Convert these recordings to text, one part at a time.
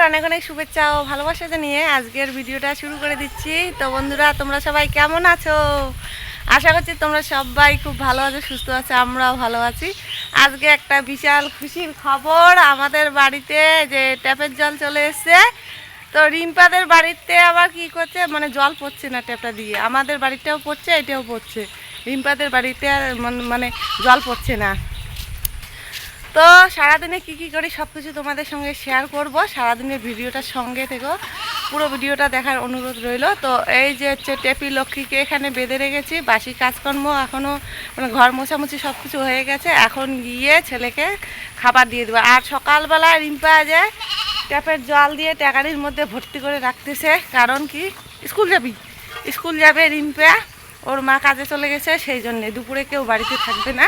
সকালের অনেক অনেক শুভেচ্ছা ও ভালোবাসা জানিয়ে আজকের ভিডিওটা শুরু করে দিচ্ছি। তো বন্ধুরা, তোমরা সবাই কেমন আছো? আশা করছি তোমরা সবাই খুব ভালো আছো, সুস্থ আছো, আমরাও ভালো আছি। আজকে একটা বিশাল খুশির খবর আমাদের বাড়িতে, যে ট্যাপের জল চলে এসছে। তো রিম্পাদের বাড়িতে আবার কি করছে? মানে জল পড়ছে না ট্যাপটা দিয়ে। আমাদের বাড়িটাও পড়ছে, এটাও পড়ছে। রিম্পাদের বাড়িতে মানে জল পড়ছে না। তো সারাদিনে কি কি করি সব কিছু তোমাদের সঙ্গে শেয়ার করব। সারাদিনের ভিডিওটার সঙ্গে থেকো পুরো ভিডিওটা দেখার অনুরোধ রইল। তো এই যে হচ্ছে টেপি লক্ষ্মীকে এখানে বেঁধে রেখেছি, বাসি কাজকর্ম এখনও মানে ঘর মোছামুছি সব কিছু হয়ে গেছে। এখন গিয়ে ছেলেকে খাবার দিয়ে দেবো। আর সকালবেলা রিম্পা যে ট্যাপের জল দিয়ে ট্যাকারির মধ্যে ভর্তি করে রাখতেছে, কারণ কি? স্কুল যাবি? স্কুল যাবে রিম্পা। ওর মা কাজে চলে গেছে, সেই জন্যে দুপুরে কেউ বাড়িতে থাকবে না।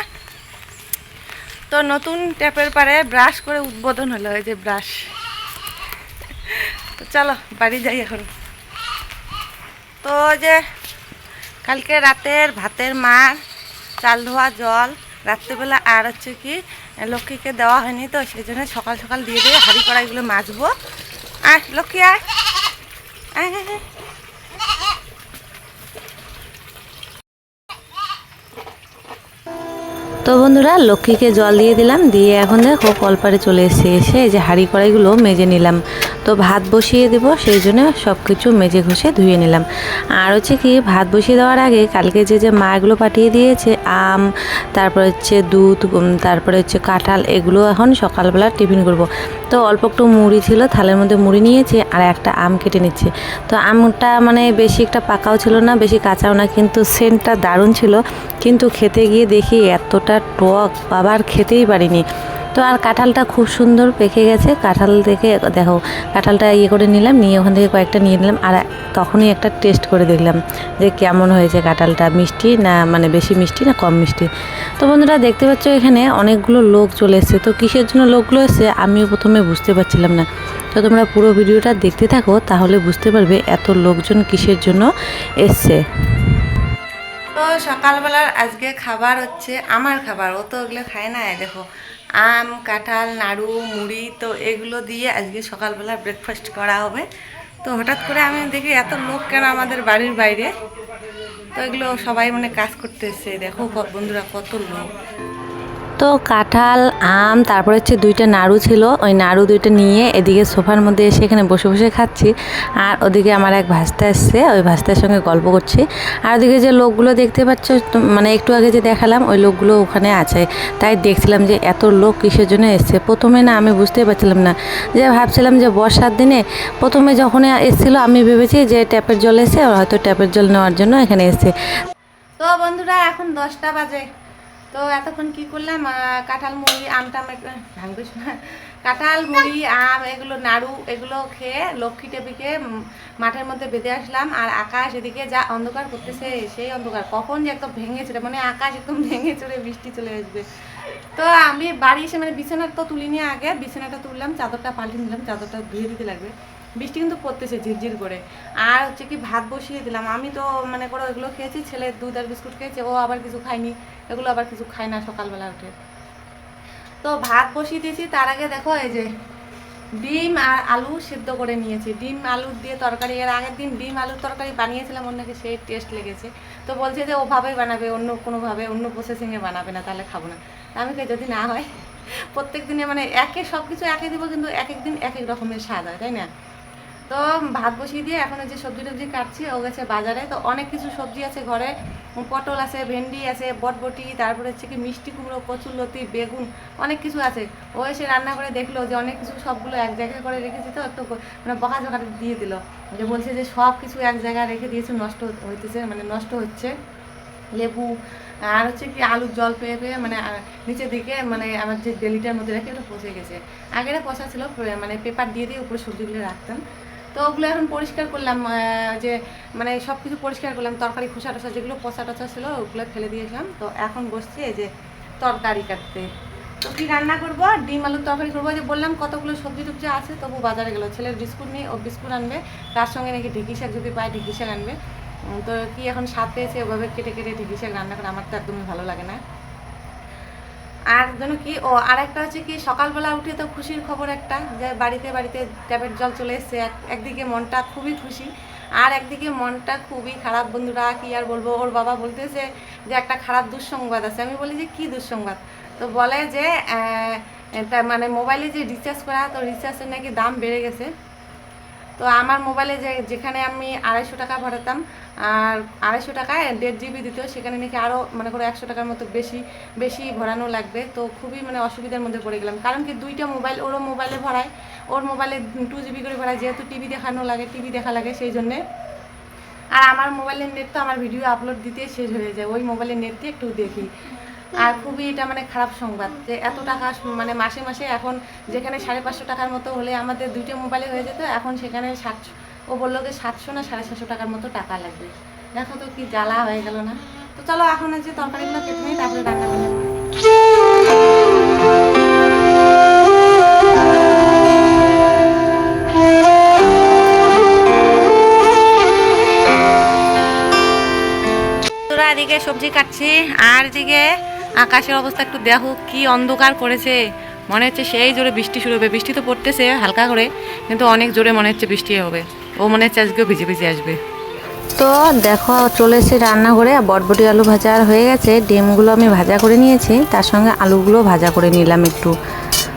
তো নতুন ট্যাপের পারে ব্রাশ করে উদ্বোধন হলো, এই যে ব্রাশ। তো চলো, বাড়ি যাই এখন। তো যে কালকে রাতের ভাতের মার, চাল ধোয়া জল, রাত্রেবেলা আর হচ্ছে কি, লক্ষ্মীকে দেওয়া হয়নি তো, সেই জন্য সকাল সকাল দিয়ে দিয়ে হাঁড়ি কড়াইগুলো মাজবো। আয়, লক্ষ্মী আয় আয়, আয়, আয়। তো বন্ধুরা, লক্ষ্মীকে জল দিয়ে দিলাম, দিয়ে এখন দেখো কলপারে চলে এসে এসে এই যে হাঁড়ি কড়াইগুলো মেজে নিলাম। তো ভাত বসিয়ে দেবো, সেই জন্য সব কিছু মেজে ঘষে ধুয়ে নিলাম। আর হচ্ছে কি, ভাত বসিয়ে দেওয়ার আগে কালকে যে যে মাগুলো পাঠিয়ে দিয়েছে, আম, তারপরে হচ্ছে দুধ তারপরে হচ্ছে কাঁঠাল, এগুলো এখন সকালবেলা টিফিন করব। তো অল্প একটু মুড়ি ছিল, থালের মধ্যে মুড়ি নিয়েছি আর একটা আম কেটে নিচ্ছে। তো আমটা মানে বেশি একটা পাকাও ছিল না, বেশি কাঁচাও না, কিন্তু সেন্টটা দারুণ ছিল। কিন্তু খেতে গিয়ে দেখি এতটা টক, বাবার খেতেই পারিনি। তো আর কাঁঠালটা খুব সুন্দর পেকে গেছে। কাঁঠাল দেখে, দেখো, কাঁঠালটা ইয়ে করে নিলাম, নিয়ে ওখান থেকে কয়েকটা নিয়ে নিলাম, আর তখনই একটা টেস্ট করে দেখলাম যে কেমন হয়েছে কাঁঠালটা, মিষ্টি না মানে বেশি মিষ্টি না কম মিষ্টি। তো বন্ধুরা, দেখতে পাচ্ছ এখানে অনেকগুলো লোক চলে এসছে। তো কিসের জন্য লোকগুলো এসছে আমিও প্রথমে বুঝতে পারছিলাম না। তো তোমরা পুরো ভিডিওটা দেখতে থাকো, তাহলে বুঝতে পারবে এত লোকজন কিসের জন্য এসছে। তো সকালবেলার আজকে খাবার হচ্ছে আমার খাবার, ও তো ওগুলো খায় না দেখো। আম, কাঁঠাল, নাড়ু, মুড়ি, তো এগুলো দিয়ে আজকে সকালবেলা ব্রেকফাস্ট করা হবে। তো হঠাৎ করে আমি দেখি এত লোক কেন আমাদের বাড়ির বাইরে? তো এগুলো সবাই মানে কাজ করতেছে। দেখো বন্ধুরা কত লোক। তো কাঁঠাল, আম, তারপরে হচ্ছে দুইটা নাড়ু ছিল। ওই নাড়ু দুইটা নিয়ে এদিকে সোফার মধ্যে এসে এখানে বসে বসে খাচ্ছি। আর ওদিকে আমার এক ভাস্তা এসছে, ওই ভাস্তার সঙ্গে গল্প করছি। আর ওদিকে যে লোকগুলো দেখতে পাচ্ছ মানে একটু আগে যে দেখালাম, ওই লোকগুলো ওখানে আছে। তাই দেখছিলাম যে এত লোক কিসের জন্য এসছে? প্রথমে না আমি বুঝতেই পারছিলাম না। যে ভাবছিলাম যে বর্ষার দিনে প্রথমে যখন এসেছিল, আমি ভেবেছি যে ট্যাপের জল এসে হয়তো ট্যাপের জল নেওয়ার জন্য এখানে এসছে। তো বন্ধুরা, এখন দশটা বাজে। তো এতক্ষণ কি করলাম? কাঁঠাল মুড়ি আমটা ভাঙবে কাঁঠাল মুড়ি, আম, এগুলো নাড়ু, এগুলো খেয়ে লক্ষ্মী টেপিকে মাঠের মধ্যে বেঁধে আসলাম। আর আকাশ এদিকে যা অন্ধকার করতেছে, সেই অন্ধকার। কখন যে একদম ভেঙে চড়ে মানে আকাশ একদম ভেঙে চড়ে বৃষ্টি চলে আসবে। তো আমি বাড়ি এসে মানে বিছানাটা তো তুলিনি আগে, বিছানাটা তুললাম, চাদরটা পাল্টে নিলাম, চাদরটা ধুয়ে দিতে লাগবে। বৃষ্টি কিন্তু পড়তেছে ঝিরঝির করে। আর হচ্ছে কি ভাত বসিয়ে দিলাম। আমি তো মানে করে এগুলো খেয়েছি, ছেলে দুধ আর বিস্কুট খেয়েছে, ও আবার কিছু খায়নি, এগুলো আবার কিছু খায় না সকালবেলা উঠে। তো ভাত বসিয়ে দিয়েছি, তার আগে দেখো এই যে ডিম আর আলু সিদ্ধ করে নিয়েছি। ডিম আলু দিয়ে তরকারি, এর আগের দিন ডিম আলুর তরকারি বানিয়েছিলাম অন্যকে সেই টেস্ট লেগেছে। তো বলছে যে ওভাবেই বানাবে, অন্য কোনোভাবে, অন্য প্রসেসিংয়ে বানাবে না, তাহলে খাব না। আমি কই, যদি না হয় প্রত্যেক দিনে মানে একে সব কিছু একে দিব কিন্তু এক এক দিন এক এক রকমের স্বাদ হয়, তাই না? তো ভাত বসিয়ে দিয়ে এখন যে সবজি টবজি কাটছি, ও গেছে বাজারে। তো অনেক কিছু সবজি আছে ঘরে। পটল আছে, ভেন্ডি আছে, বটবটি, তারপরে হচ্ছে কি মিষ্টি কুমড়ো কচুরলতি বেগুন, অনেক কিছু আছে। ও এসে রান্না করে দেখল যে অনেক কিছু সবগুলো এক জায়গায় করে রেখেছি তো, একটু মানে বকা জকা দিয়ে দিল। যে বলছে যে সব কিছু এক জায়গায় রেখে দিয়েছে, নষ্ট হইতেছে মানে নষ্ট হচ্ছে। লেবু, আর হচ্ছে কি আলুর জল পেয়ে পেয়ে মানে নিচের দিকে মানে আমার যে ডেলিটার মধ্যে রেখে ওটা পচে গেছে। আগের পচা ছিল মানে পেপার দিয়ে দিয়ে উপরে সবজিগুলো রাখতাম। তো ওগুলো এখন পরিষ্কার করলাম যে মানে সব কিছু পরিষ্কার করলাম, তরকারি খোসা টোসা যেগুলো পচা টচা ছিল, ওগুলো ফেলে দিয়েছিলাম। তো এখন বসছি এই যে তরকারি কাটতে। তো কি রান্না করব? ডিম আলুর তরকারি করব। যে বললাম কতগুলো সবজি টবজি আছে, তবু বাজারে গেলো। ছেলের বিস্কুট নিয়ে ও বিস্কুট আনবে, তার সঙ্গে নাকি ঢেঁকি শাক যদি পায় ঢেঁকি শাক আনবে। তো কি এখন স্বাদ পেয়েছে? ওভাবে কেটে কেটে ঢেঁকি শাক রান্না করে আমার তো একদমই ভালো লাগে না। আর যেন কি, ও আর একটা হচ্ছে কি, সকালবেলা উঠে তো খুশির খবর একটা, যে বাড়িতে বাড়িতে ট্যাপের জল চলে এসছে। এক, একদিকে মনটা খুবই খুশি, আর একদিকে মনটা খুবই খারাপ। বন্ধুরা, কি আর বলব, ওর বাবা বলতেছে যে একটা খারাপ দুঃসংবাদ আছে। আমি বলি যে, কি দুঃসংবাদ? তো বলে যে মানে মোবাইলে যে রিচার্জ করা, তো রিচার্জের নাকি দাম বেড়ে গেছে। তো আমার মোবাইলে যে, যেখানে আমি আড়াইশো টাকা ভরাতাম, আর আড়াইশো টাকায় দেড় জিবি দিত সেখানে নাকি আরও মনে করো একশো টাকার মতো বেশি বেশি ভরানো লাগবে। তো খুবই মানে অসুবিধার মধ্যে পড়ে গেলাম। কারণ কি দুইটা মোবাইল ওরও মোবাইলে ভরায়, ওর মোবাইলে টু জিবি করে ভরায়, যেহেতু টিভি দেখানো লাগে, টিভি দেখা লাগে সেই জন্যে। আর আমার মোবাইলের নেট তো আমার ভিডিও আপলোড দিতে শেষ হয়ে যায়। ওই মোবাইলের নেট দিয়ে একটু দেখি। আর খুবই এটা মানে খারাপ সংবাদ যে এত টাকা মানে মাসে মাসে এখন যেখানে সাড়ে পাঁচশো টাকার মতো হলে আমাদের দুইটা মোবাইলে হয়ে যেত, এখন সেখানে সাতশো ও বলল যে সাতশো না সাড়ে সাতশো টাকার মতো টাকা লাগবে। দেখো তো কি জ্বালা হয়ে গেল না। তো চলো এখন যে তরকারিগুলো কেটে নিই, তারপরে করব এদিকে সবজি কাটছি, আর এদিকে আকাশের অবস্থা একটু দেখো, কি অন্ধকার করেছে। মনে হচ্ছে সেই জোরে বৃষ্টি শুরু হবে। বৃষ্টি তো পড়তেছে হালকা করে, কিন্তু অনেক জোরে মনে হচ্ছে বৃষ্টি হবে। ও মনে হচ্ছে আজকেও ভিজে ভিজে আসবে। তো দেখো, চলে এসে রান্না করে বটবটি আলু ভাজা হয়ে গেছে। ডিমগুলো আমি ভাজা করে নিয়েছি। তার সঙ্গে আলুগুলো ভাজা করে নিলাম একটু।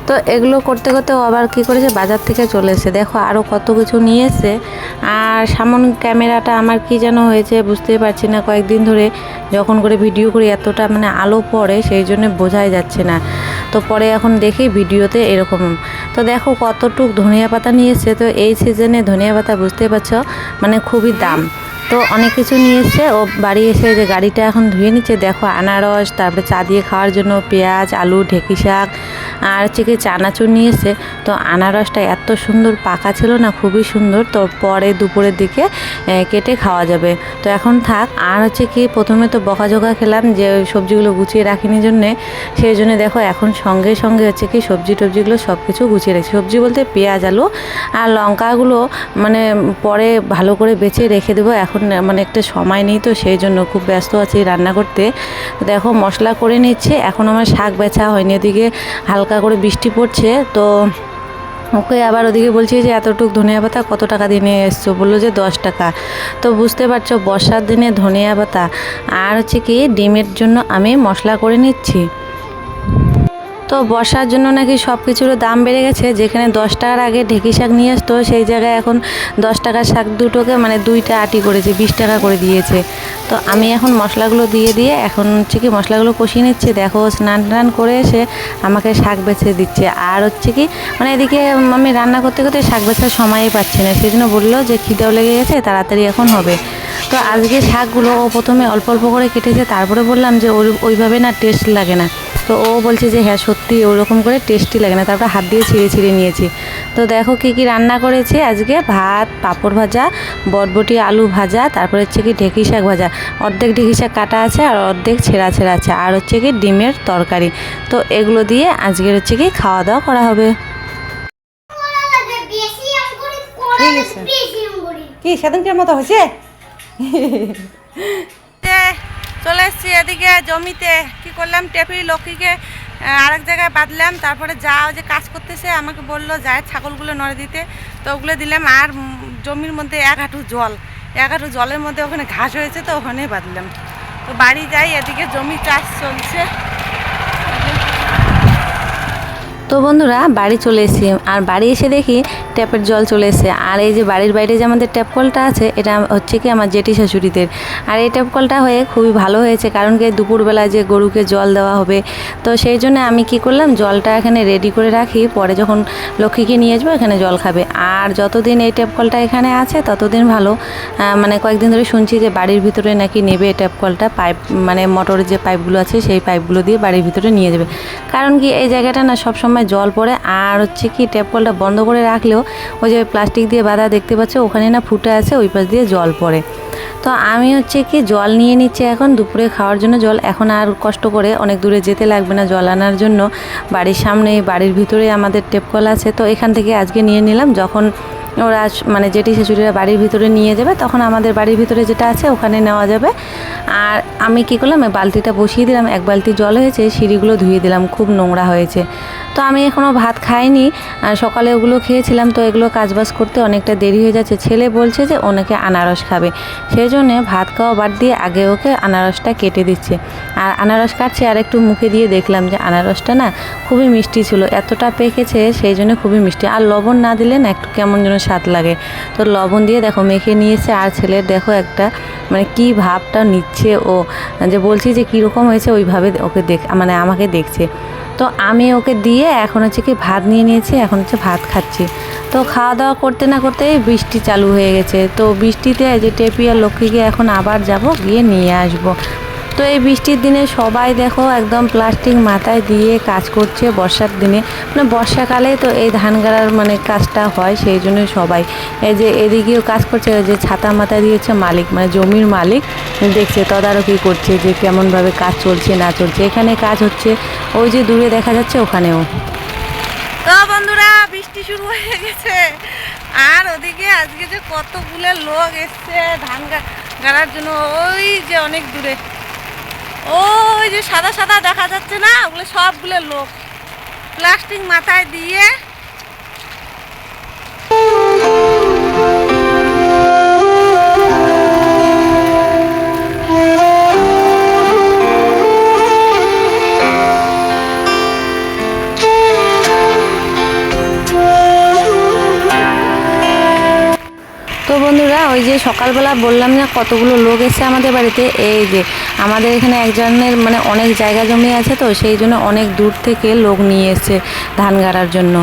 তো এগুলো করতে করতে আবার কী করেছে? বাজার থেকে চলে এসে দেখো আরও কত কিছু নিয়ে আর সামন ক্যামেরাটা আমার কি যেন হয়েছে বুঝতেই পারছি না। কয়েকদিন ধরে যখন করে ভিডিও করি, এতটা মানে আলো পড়ে, সেই জন্য বোঝাই যাচ্ছে না। তো পরে এখন দেখি ভিডিওতে এরকম। তো দেখো কতটুক ধনিয়া পাতা নিয়ে এসছে তো এই সিজনে ধনিয়া পাতা বুঝতে পারছ মানে খুবই দাম। তো অনেক কিছু নিয়ে এসছে ও বাড়ি এসে যে গাড়িটা এখন ধুয়ে নিচ্ছে, দেখো আনারস, তারপরে চা দিয়ে খাওয়ার জন্য পেঁয়াজ, আলু, ঢেকি শাক আর হচ্ছে কি চানাচুর নিয়ে এসছে তো আনারসটা এত সুন্দর পাকা ছিল না, খুবই সুন্দর। তো পরে দুপুরের দিকে কেটে খাওয়া যাবে। তো এখন থাক, আর হচ্ছে কি প্রথমে তো বকাঝোকা খেলাম যে সবজিগুলো গুছিয়ে রাখিনি জন্যে। সেই জন্য দেখো এখন সঙ্গে সঙ্গে হচ্ছে কি সবজি টবজিগুলো সব কিছু গুছিয়ে রাখছি। সবজি বলতে পেঁয়াজ, আলু আর লঙ্কাগুলো মানে পরে ভালো করে বেছে রেখে দেবো। এখন মানে একটা সময় নেই তো, সেই জন্য খুব ব্যস্ত আছি রান্না করতে দেখো, মশলা করে নিচ্ছে, এখন আমার শাক বেচা হয়নি, এদিকে হালকা করে বৃষ্টি পড়ছে, তো ওকে আবার ওদিকে বলছি যে, এতটুক ধনিয়া পাতা কত টাকা দিয়ে নিয়ে এসছো? বলল যে, দশ টাকা। তো বুঝতে পারছ, বর্ষার দিনে ধনিয়া পাতা, আর হচ্ছে কি, ডিমের জন্য আমি মশলা করে নিচ্ছি। তো বর্ষার জন্য নাকি সব কিছুর দাম বেড়ে গেছে, যেখানে দশ টাকার আগে ঢেকি শাক নিয়ে আসতো, সেই জায়গায় এখন দশ টাকার শাক দুটোকে মানে দুইটা আটি করেছে, বিশ টাকা করে দিয়েছে। তো আমি এখন মশলাগুলো দিয়ে দিয়ে এখন হচ্ছে কি মশলাগুলো কষিয়ে নিচ্ছি, দেখো স্নান টান করে এসে আমাকে শাক বেছে দিচ্ছে। আর হচ্ছে কি মানে এদিকে আমি রান্না করতে করতে শাক বেচার সময়ই পাচ্ছি না সেই জন্য বলল যে খিদেও লেগে গেছে, তাড়াতাড়ি এখন হবে। তো আজকে শাকগুলো ও প্রথমে অল্প অল্প করে কেটেছে তারপরে বললাম যে ওই- ওইভাবে না টেস্ট লাগে না। তো ও বলছে যে হ্যাঁ সত্যি ওরকম করে টেস্টি লাগে না। তারপর হাত দিয়ে ছিঁড়ে ছিঁড়ে নিয়েছি। তো দেখো কি কি রান্না করেছে আজকে? ভাত পাঁপড় ভাজা বটবটি আলু ভাজা তারপরে হচ্ছে কি ঢেকি শাক ভাজা। অর্ধেক ঢেকি শাক কাটা আছে আর অর্ধেক ছেঁড়া ছেঁড়া আছে। আর হচ্ছে কি ডিমের তরকারি। তো এগুলো দিয়ে আজকের হচ্ছে কি খাওয়া দাওয়া করা হবে। ঠিক আছে। কি সেদিনকার মতো হয়েছে? চলে এসছি এদিকে জমিতে। কি করলাম? টেপি লক্ষ্মীকে আরেক জায়গায় বাঁধলাম। তারপরে যা যে কাজ করতেছে, আমাকে বলল, যায় ছাগলগুলো নড়ে দিতে। তো ওগুলো দিলাম। আর জমির মধ্যে এক হাঁটু জল। এক হাঁটু জলের মধ্যে ওখানে ঘাস হয়েছে, তো ওখানে বাঁধলাম। তো বাড়ি যাই, এদিকে জমি চাষ চলছে। তো বন্ধুরা, বাড়ি চলে এসেছি। আর বাড়ি এসে দেখি ট্যাপের জল চলে এসেছে। আর এই যে বাড়ির বাইরে যে আমাদের ট্যাপ কলটা আছে, এটা হচ্ছে কি আমার জেঠি শাশুড়িদের। আর এই ট্যাপ কলটা হয়ে খুবই ভালো হয়েছে, কারণ কি দুপুরবেলা যে গরুকে জল দেওয়া হবে, তো সেই জন্য আমি কি করলাম, জলটা এখানে রেডি করে রাখি। পরে যখন লক্ষ্মীকে নিয়ে আসব, এখানে জল খাবে। আর যতদিন এই ট্যাপ কলটা এখানে আছে, ততদিন ভালো মানে কয়েকদিন ধরে শুনছি যে বাড়ির ভিতরে নাকি নেবে এই ট্যাপ কলটা, পাইপ মানে মোটরের যে পাইপগুলো আছে, সেই পাইপগুলো দিয়ে বাড়ির ভিতরে নিয়ে যাবে। কারণ কি এই জায়গাটা না সব সময় জল পড়ে, আর হচ্ছে কি ট্যাপ কলটা বন্ধ করে রাখলেও ওই যে প্লাস্টিক দিয়ে বাঁধা দেখতে পাচ্ছ, ওখানে না ফুটে আছে, ওই পাশ দিয়ে জল পড়ে। তো আমি হচ্ছে কি জল নিয়ে নিচ্ছি এখন, দুপুরে খাওয়ার জন্য জল। এখন আর কষ্ট করে অনেক দূরে যেতে লাগবে না জল আনার জন্য। বাড়ির সামনে, বাড়ির ভিতরে আমাদের টেপকল আছে, তো এখান থেকে আজকে নিয়ে নিলাম। যখন ওরা মানে যেটি শাশুড়িরা বাড়ির ভিতরে নিয়ে যাবে, তখন আমাদের বাড়ির ভিতরে যেটা আছে ওখানে নেওয়া যাবে। আর আমি কি করলাম বালতিটা বসিয়ে দিলাম, এক বালতি জল হয়েছে, সিঁড়িগুলো ধুয়ে দিলাম, খুব নোংরা হয়েছে। তো আমি এখনও ভাত খাইনি, আর সকালে ওগুলো খেয়েছিলাম, তো এগুলো কাজবাজ করতে অনেকটা দেরি হয়ে যাচ্ছে। ছেলে বলছে যে ওনাকে আনারস খাবে। সেই জন্যে ভাত খাওয়া বাদ দিয়ে আগে ওকে আনারসটা কেটে দিচ্ছে। আর আনারস কাটছে, আর একটু মুখে দিয়ে দেখলাম যে আনারসটা না খুবই মিষ্টি ছিল, এতটা পেকেছে, সেই জন্য খুবই মিষ্টি। আর লবণ না দিলে না, একটু কেমন যেন স্বাদ লাগে। তো লবণ দিয়ে দেখো মেখে নিয়েছে, আর ছেলের দেখো একটা মানে কি ভাবটা নিচ্ছে ও। যে বলছি যে কীরকম হয়েছে ওইভাবে ওকে দেখ মানে আমাকে দেখছে। তো আমি ওকে দিয়ে এখন হচ্ছে কি ভাত নিয়ে নিয়েছি, এখন হচ্ছে ভাত খাচ্ছি। তো খাওয়া দাওয়া করতে না করতেই বৃষ্টি চালু হয়ে গেছে। তো বৃষ্টিতে যে টেপি আর লক্ষ্মীকে এখন আবার যাব, গিয়ে নিয়ে আসব। তো এই বৃষ্টির দিনে সবাই দেখো একদম প্লাস্টিক মাথায় দিয়ে কাজ করছে বর্ষার দিনে। মানে বর্ষাকালে তো এই ধান গাড়ার মানে কাজটা হয়, সেই জন্য সবাই। এই যে এদিকেও কাজ করছে যে ছাতা মাথায় দিয়েছে মালিক মানে জমির মালিক। দেখছে তদারকি করছে যে কেমনভাবে কাজ চলছে, না চলছে। এখানে কাজ হচ্ছে, ওই যে দূরে দেখা যাচ্ছে ওখানেও। বন্ধুরা, বৃষ্টি শুরু হয়ে গেছে। আর ওদিকে আজকে যে কতগুলো লোক এসছে ধান গাড়ার জন্য, ওই যে অনেক দূরে। ওই যে সাদা সাদা দেখা যাচ্ছে না, ওগুলো সবগুলো লোক। প্লাস্টিক মাথায় দিয়ে। তো বন্ধুরা, ওই যে সকালবেলা বললাম না কতগুলো লোক এসছে আমাদের বাড়িতে? এই যে আমাদের এখানে একজনের মানে অনেক জায়গা জমি আছে তো, সেই জন্য অনেক দূর থেকে লোক নিয়ে এসছে ধান গাড়ার জন্য।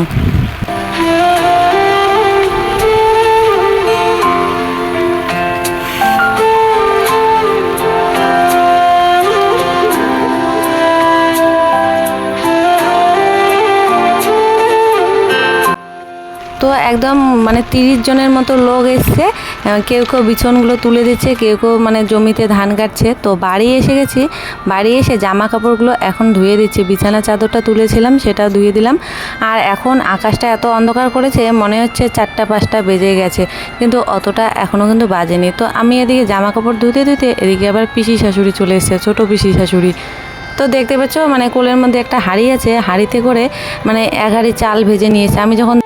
তো একদম মানে তিরিশ জনের মতো লোক এসছে। কেউ কেউ বিছনগুলো তুলে দিচ্ছে, কেউ কেউ মানে জমিতে ধান কাটছে। তো বাড়ি এসে গেছি, বাড়ি এসে জামা কাপড়গুলো এখন ধুয়ে দিচ্ছি। বিছানা চাদরটা তুলেছিলাম, সেটা ধুয়ে দিলাম। আর এখন আকাশটা এত অন্ধকার করেছে, মনে হচ্ছে চারটা পাঁচটা বেজে গেছে, কিন্তু অতটা এখনও কিন্তু বাজেনি। তো আমি এদিকে জামা কাপড় ধুতে ধুতে এদিকে আবার পিসি শাশুড়ি চলে এসেছে, ছোটো পিসি শাশুড়ি। তো দেখতে পাচ্ছ মানে কোলের মধ্যে একটা হাঁড়ি আছে, হাঁড়িতে করে মানে এক হাঁড়ি চাল ভেজে নিয়েছে। আমি যখন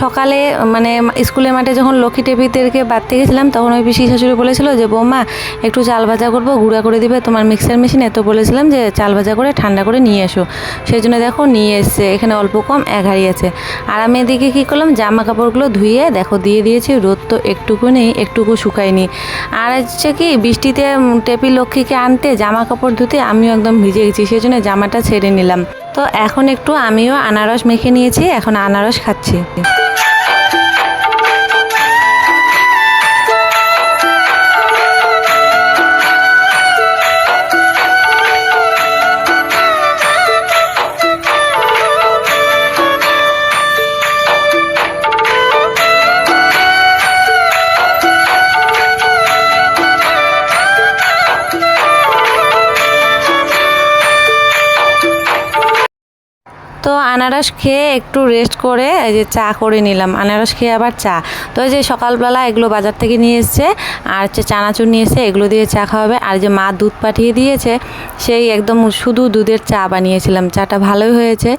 সকালে মানে স্কুলের মাঠে যখন লক্ষ্মী টেপিদেরকে বাড়তে গেছিলাম, তখন ওই পিসি শাশুড়ি বলেছিল যে, বৌমা, একটু চাল ভাজা করব, গুঁড়া করে দিবে তোমার মিক্সার মেশিনে। তো বলেছিলাম যে, চাল ভাজা করে ঠান্ডা করে নিয়ে এসো। সেই জন্য দেখো নিয়ে এসছে, এখানে অল্প কম এক আছে। আর আমি এদিকে কী করলাম, জামা কাপড়গুলো ধুয়ে, দেখো, দিয়ে দিয়েছি, রোদ তো একটুকু নেই, একটুকু শুকায়নি। আর হচ্ছে কি, বৃষ্টিতে টেপি লক্ষ্মীকে আনতে জামা কাপড় ধুতে আমিও একদম ভিজে গেছি, সেই জন্য জামাটা ছেড়ে নিলাম। তো এখন একটু আমিও আনারস মেখে নিয়েছি এখন আনারস খাচ্ছি। তো আনারস খেয়ে একটু রেস্ট করে এই যে চা করে নিলাম। আনারস খেয়ে আবার চা। তো এই যে সকালবেলা এগুলো বাজার থেকে নিয়ে এসছে, আর হচ্ছে চানাচুর নিয়ে এসে এগুলো দিয়ে চা খাওয়াবে আর যে মা দুধ পাঠিয়ে দিয়েছে, সেই একদম শুধু দুধের চা বানিয়েছিলাম। চাটা ভালোই হয়েছে।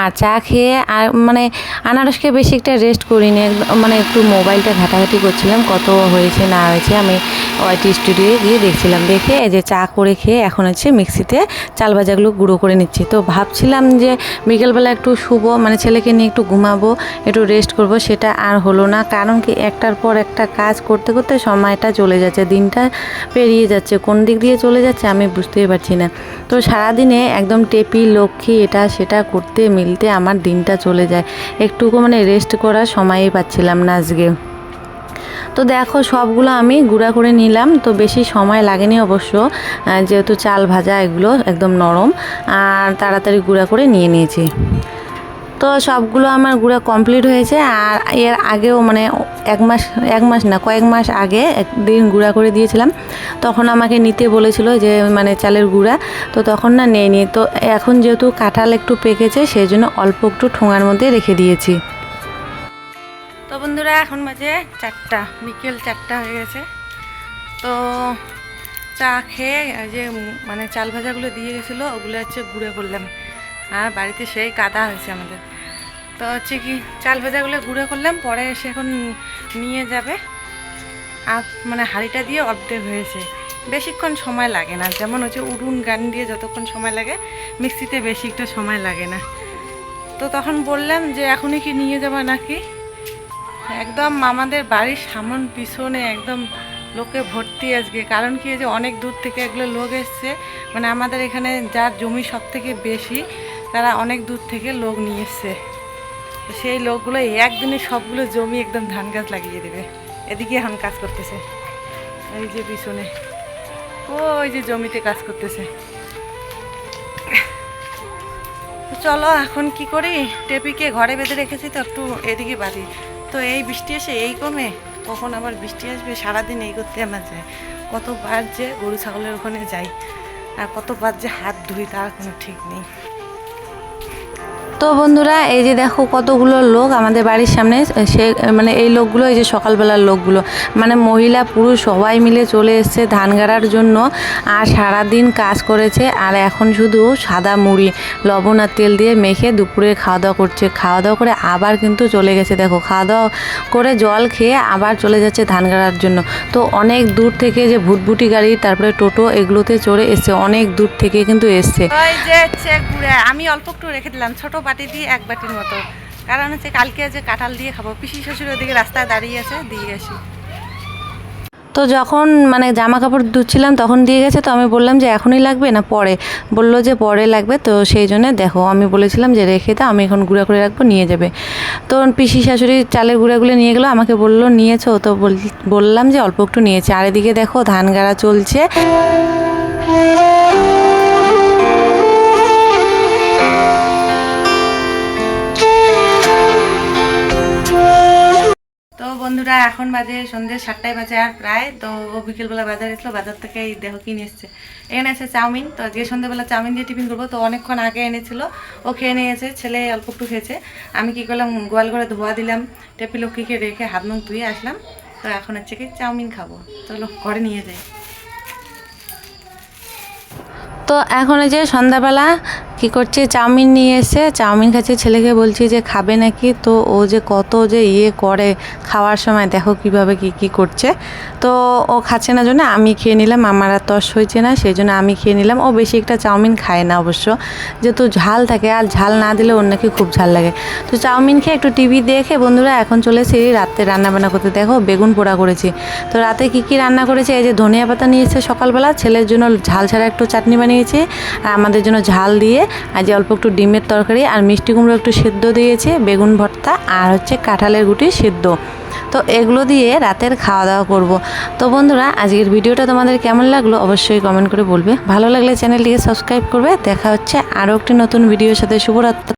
আর চা খেয়ে আর মানে আনারস খেয়ে বেশি একটা রেস্ট করিনি। একদম মানে একটু মোবাইলটা ঘাটাঘাটি করছিলাম, কত হয়েছে না হয়েছে আমি ওয়াইটি স্টুডিওয়ে গিয়ে দেখছিলাম। দেখে এই যে চা করে খেয়ে এখন হচ্ছে মিক্সিতে চাল ভাজাগুলো গুঁড়ো করে নিচ্ছি। তো ভাবছিলাম যে বিকেলবেলা একটু শুবো মানে ছেলেকে নিয়ে একটু ঘুমাবো, একটু রেস্ট করব, সেটা আর হলো না। কারণ কি একটার পর একটা কাজ করতে করতে সময়টা চলে যাচ্ছে, দিনটা পেরিয়ে যাচ্ছে। কোন দিক দিয়ে চলে যাচ্ছে আমি বুঝতেই পারছি না। তো সারাদিনে একদম টেপি, লক্ষ্মী, এটা সেটা করতে মিলতে আমার দিনটা চলে যায়। একটুকু মানে রেস্ট করার সময়ই পাচ্ছিলাম না আজকে। তো দেখো সবগুলো আমি গুঁড়া করে নিলাম, তো বেশি সময় লাগেনি অবশ্য যেহেতু চাল ভাজা এগুলো একদম নরম, আর তাড়াতাড়ি গুঁড়া করে নিয়ে নিয়েছি। তো সবগুলো আমার গুঁড়া কমপ্লিট হয়েছে, আর এর আগেও মানে এক মাস এক মাস না, কয়েক মাস আগে একদিন গুঁড়া করে দিয়েছিলাম, তখন আমাকে নিতে বলেছিল যে মানে চালের গুঁড়া, তো তখন না নেয়নি, তো এখন যেহেতু কাঁঠাল একটু পেকেছে, সেই জন্য অল্প একটু ঠোঙার মধ্যে রেখে দিয়েছি। বন্ধুরা, এখন বাজে চারটা, বিকেল চারটা হয়ে গেছে। তো চা খেয়ে যে মানে চাল ভাজাগুলো দিয়ে গেছিল, ওগুলো হচ্ছে গুঁড়ে করলাম। আর বাড়িতে সেই কাদা হয়েছে আমাদের। তো হচ্ছে কি, চাল ভাজাগুলো গুঁড়ে করলাম, পরে এসে এখন নিয়ে যাবে। আর মানে হাঁড়িটা দিয়ে অর্ধেক হয়েছে। বেশিক্ষণ সময় লাগে না, যেমন হচ্ছে উড়ুন গান দিয়ে যতক্ষণ সময় লাগে, মিক্সিতে বেশি একটা সময় লাগে না। তো তখন বললাম যে, এখনই কি নিয়ে যাবা নাকি? একদম আমাদের বাড়ির সামন পিছনে একদম লোকে ভর্তি আজকে। কারণ কি যে অনেক দূর থেকে এগুলো লোক এসছে মানে আমাদের এখানে যার জমি সব থেকে বেশি, তারা অনেক দূর থেকে লোক নিয়ে এসছে। সেই লোকগুলো একদিনে সবগুলো জমি একদম ধান গাছ লাগিয়ে দেবে। এদিকে এখন কাজ করতেছে। এই যে পিছনে। ওই যে জমিতে কাজ করতেছে। চলো এখন কি করি? টেপিকে ঘরে বেঁধে রেখেছি তো, একটু এদিকে বাড়ি। তো এই বৃষ্টি এসে এই কমে, কখন আবার বৃষ্টি আসবে? সারাদিন এই করতে আমার যায়। কতবার যে গরু ছাগলের ওখানে যাই, আর কতবার যে হাত ধুই তার কোনো ঠিক নেই। তো বন্ধুরা, এই যে দেখো কতগুলো লোক আমাদের বাড়ির সামনে, সে মানে এই লোকগুলো, এই যে সকালবেলার লোকগুলো। মানে মহিলা, পুরুষ সবাই মিলে চলে এসছে ধান গাড়ার জন্য আর সারাদিন কাজ করেছে। আর এখন শুধু সাদা মুড়ি, লবণ আর তেল দিয়ে মেখে দুপুরে খাওয়া দাওয়া করছে। খাওয়া দাওয়া করে আবার কিন্তু চলে গেছে। দেখো, খাওয়া দাওয়া করে জল খেয়ে আবার চলে যাচ্ছে ধান গাড়ার জন্য। তো অনেক দূর থেকে যে ভুটভুটি গাড়ি, তারপরে টোটো এগুলোতে চড়ে এসছে, অনেক দূর থেকে কিন্তু এসছে। আমি অল্প একটু রেখে দিলাম, ছোট বাটি দিয়ে এক বাটির মতো। কারণ হচ্ছে কালকে যে কাঁঠাল দিয়ে খাব, পিসি শ্বশুর ওদিকে রাস্তায় দাঁড়িয়ে আছে, দিয়ে আসি। তো যখন মানে জামা কাপড় ধুচ্ছিলাম, তখন দিয়ে গেছে, তো আমি বললাম যে এখনই লাগবে না পরে? বলল যে পরে লাগবে, তো সেই জন্য দেখো, আমি বলেছিলাম যে রেখে দাও, আমি এখন গুঁড়া করে রাখব, নিয়ে যাবে। তো পিসি শাশুড়ি চালের গুঁড়াগুলো নিয়ে গেলো, আমাকে বলল, নিয়েছো? তো বললাম যে অল্প একটু নিয়েছে। আর এদিকে দেখো ধান গাড়া চলছে। বন্ধুরা, এখন বাজে সন্ধ্যে সাতটায় বাজে আর প্রায়। তো ও বিকেলবেলা বাজার এসলো, বাজার থেকে এই দেহ কিনে এসছে। এখানে আছে চাউমিন। তো আজকে সন্ধ্যেবেলা চাউমিন দিয়ে টিফিন করব। তো অনেকক্ষণ আগে এনেছিল। ও খেয়ে নিয়েছে, ছেলে অল্প একটু খেয়েছে। আমি কি করলাম, গোয়াল করে ধোয়া দিলাম। টেপি লক্ষ্মীকে রেখে হাত মুখ ধুয়ে আসলাম। তো এখন হচ্ছে কি চাউমিন খাব। চলো, ঘরে নিয়ে যাই। তো এখন যে সন্ধ্যাবেলা কি করছে? চাউমিন নিয়ে এসে চাউমিন খাচ্ছে। ছেলেকে বলছি যে, খাবে নাকি? তো ও যে কত যে ইয়ে করে খাওয়ার সময়, দেখো কীভাবে কি কি করছে। তো ও খাচ্ছে না জন্য আমি খেয়ে নিলাম। আমার আর তস হয়েছে না, সেই জন্য আমি খেয়ে নিলাম। ও বেশি একটা চাউমিন খায় না অবশ্য। যেহেতু ঝাল থাকে, আর ঝাল না দিলে ওর নাকি খুব ঝাল লাগে। তো চাউমিন খেয়ে একটু টিভি দেখে বন্ধুরা এখন চলেছি রাতে রান্না বান্না করতে। দেখো বেগুন পোড়া করেছি। তো রাতে কি কি রান্না করেছে? এই যে ধনিয়া পাতা নিয়েছে সকালবেলা। ছেলের জন্য ঝাল ছাড়া একটু চাটনি বানিয়েছি। আর আমাদের জন্য ঝাল দিয়ে যে অল্প একটু ডিমের তরকারি আর মিষ্টি কুমড়ো একটু সেদ্ধ দিয়েছে, বেগুন ভর্তা আর হচ্ছে কাঁঠালের গুটি সেদ্ধ। তো এগুলো দিয়ে রাতের খাওয়া দাওয়া করব। তো বন্ধুরা, আজকের ভিডিওটা তোমাদের কেমন লাগল অবশ্যই কমেন্ট করে বলবে। ভালো লাগলে চ্যানেলটিকে সাবস্ক্রাইব করবে। দেখা হচ্ছে আরও একটি নতুন ভিডিওর সাথে। শুভরাত্রি।